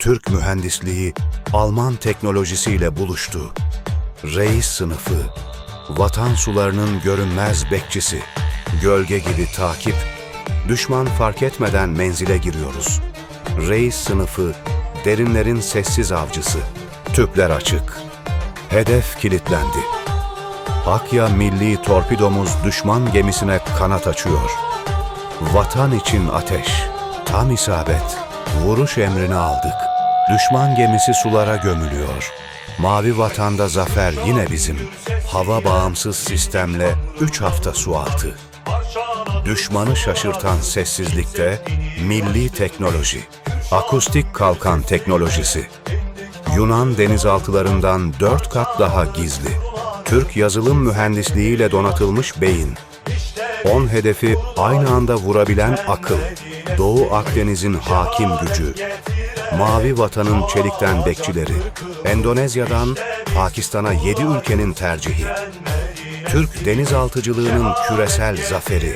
Türk mühendisliği Alman teknolojisiyle buluştu. Reis sınıfı, vatan sularının görünmez bekçisi, gölge gibi takip, düşman fark etmeden menzile giriyoruz. Reis sınıfı, derinlerin sessiz avcısı, tüpler açık. Hedef kilitlendi. Akya milli torpidomuz düşman gemisine kanat açıyor. Vatan için ateş, tam isabet, vuruş emrini aldık. Düşman gemisi sulara gömülüyor. Mavi vatanda zafer yine bizim. Hava bağımsız sistemle 3 hafta su altı. Düşmanı şaşırtan sessizlikte milli teknoloji. Akustik kalkan teknolojisi. Yunan denizaltılarından 4 kat daha gizli. Türk yazılım mühendisliğiyle donatılmış beyin. 10 hedefi aynı anda vurabilen akıl. Doğu Akdeniz'in hakim gücü. Mavi vatanın çelikten bekçileri. Endonezya'dan Pakistan'a 7 ülkenin tercihi. Türk denizaltıcılığının küresel zaferi.